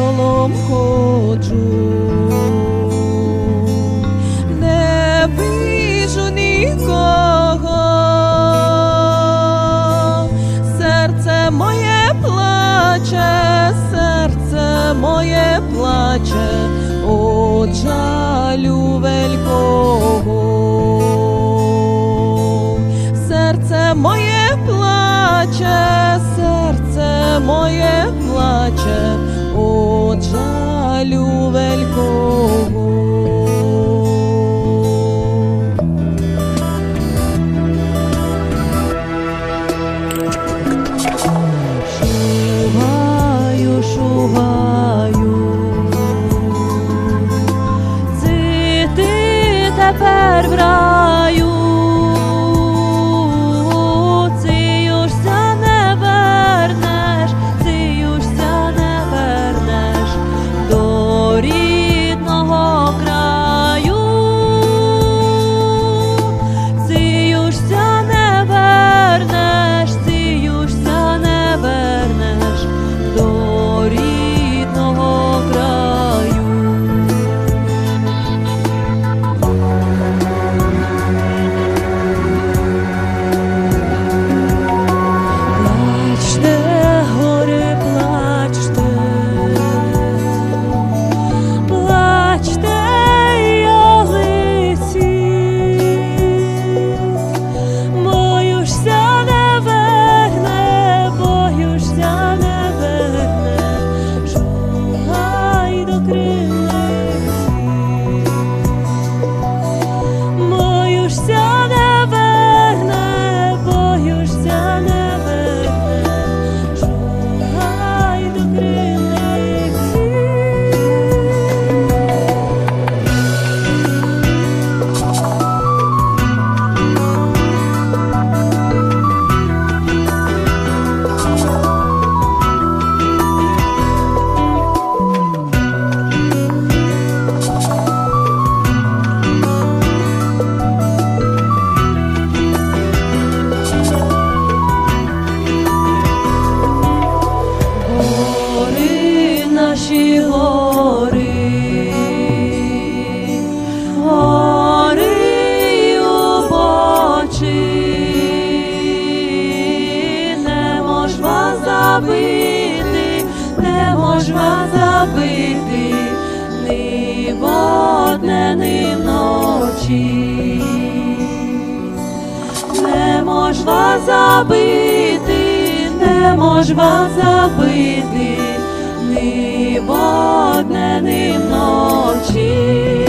селом ходжу, не вижу нікого, серце моє плаче, серце моє плаче, от жалю велике. забити, не можна забити, ні водне, ні вночі, не можна забити, не можна забити, ні водне, ні вночі.